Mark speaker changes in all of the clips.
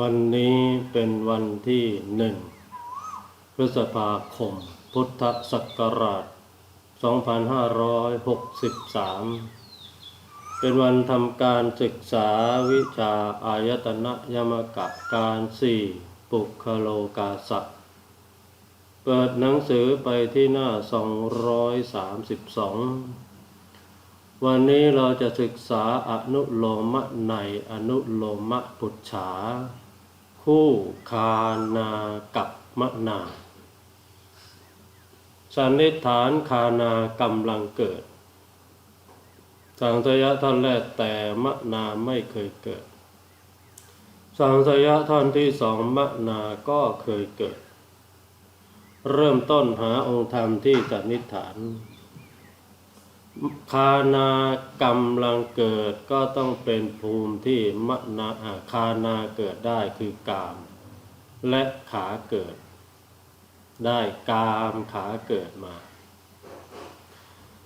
Speaker 1: วันนี้เป็นวันที่หนึ่งพฤษภาคม พุทธศักราช 2563 เป็นวันทำการศึกษาวิชาอายตนะยมกะการสี่ปุคโลกาสะเปิดหนังสือไปที่หน้า 232 วันนี้เราจะศึกษาอนุโลมะในอนุโลมะปุจฉา คู่คานากับมะนา สันนิฐานคานากำลังเกิด สังสยะท่อนแรกแต่มะนาไม่เคยเกิด สังสยะท่อนที่สองมะนาก็เคยเกิด เริ่มต้นหาองค์ธรรมที่สันนิฐาน คานา กำลังเกิดก็ต้องเป็นภูมิที่มนาคานาเกิดได้คือกาม และขาเกิด ได้กามขาเกิดมา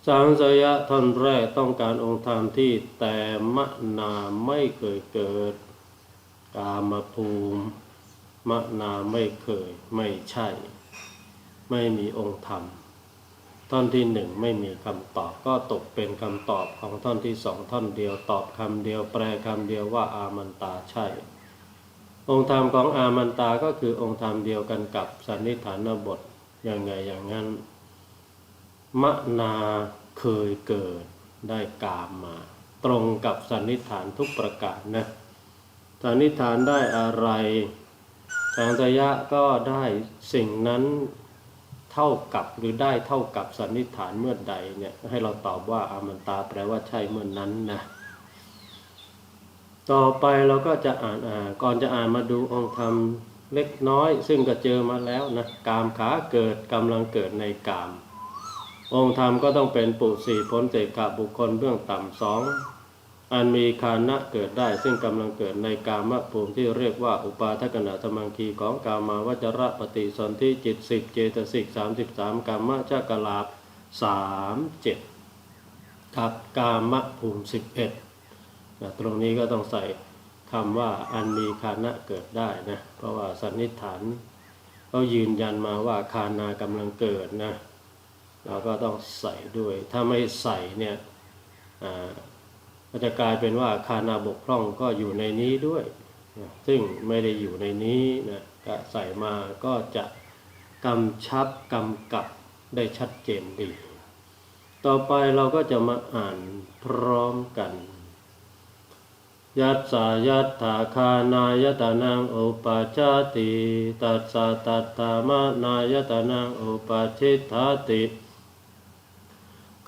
Speaker 1: สังสยะท่อนแรกต้องการองค์ธรรมที่แต่มนาไม่เคยเกิด กามภูมิมนาไม่เคย ไม่ใช่ ไม่มีองค์ธรรม ท่อนที่หนึ่งไม่มีคำตอบก็ตกเป็นคำตอบของท่อนที่สองท่อนเดียวตอบคำเดียวแปลคำเดียวว่าอามันตาใช่ องค์ธรรมของอามันตาก็คือองค์ธรรมเดียวกันกับสันนิฐานบทอย่างไงอย่างนั้นมะนาเคยเกิดได้กามมา ตรงกับสันนิฐานทุกประการนะสันนิฐานได้อะไรสังสยะก็ได้สิ่งนั้น เท่ากับหรือได้เท่ากับสันนิษฐานเมื่อใดเนี่ยให้เราตอบว่าอามันตาแปลว่าใช่เมื่อนนั้นนะต่อไปเราก็จะอ่านอ่าก่อนจะอ่านมาดูองค์ธรรมเล็กน้อย ซึ่งก็เจอมาแล้วนะกามขาเกิดกำลังเกิดในกาม องค์ธรรมก็ต้องเป็นปุสีพ้นเจกะบุคคลเบื้องต่ำสอง อันมีคานะเกิดได้ ซึ่งกำลังเกิดในกามภูมิที่เรียกว่าอุปาทกณะสมังคีของกามาวจระปฏิสนธิจิตสิบเจตสิกสามสิบสามกามจักลาบสามเจ็ดกับกามภูมิสิบเอ็ดนะตรงนี้ก็ต้องใส่คำว่าอันมีคานะเกิดได้นะเพราะว่าสันนิษฐานเขายืนยันมาว่าคานากำลังเกิดนะเราก็ต้องใส่ด้วยถ้าไม่ใส่เนี่ยอ่า ก็จะกลายเป็นว่าคานาบกพร่องก็อยู่ในนี้ด้วยนะซึ่งไม่ได้อยู่ในนี้นะก็ใส่มาก็จะกำชับกำกับได้ชัดเจนดี ต่อไปเราก็จะมาอ่านพร้อมกันยัตสายัตถาคานายตานังอุปาจาติ ตัสสะตัตตามานายตานังอุปาชิตาติ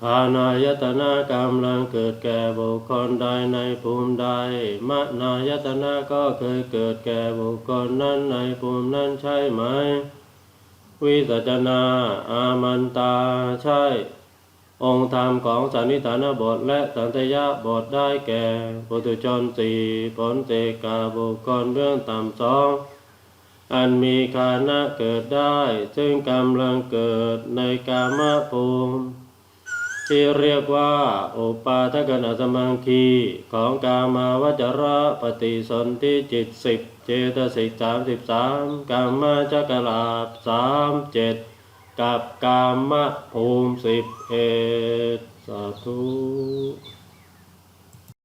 Speaker 1: ขานายตนากำลังเกิดแก่บุคคลใดในภูมิใดมนายตนะก็เคยเกิดแก่บุคคลนั้นในภูมินั้นใช่ไหม วิสัจนา อามันตาใช่ องค์ธรรมของสันนิฐานบทและสันตยบทได้แก่ปุถุชนสี่ผลเจกาบุคคลเบื้องต่ำสองอันมีคานะเกิดได้ ซึ่งกำลังเกิดในกามภูมิ ที่เรียกว่าอุปาทกนสมังคีของกามาวจระปฏิสนธิจิตสิบเจตสิกสามสิบสามกามาจักรลาบสามเจ็ดกับกามภูมิสิบเอ็ดสาธุ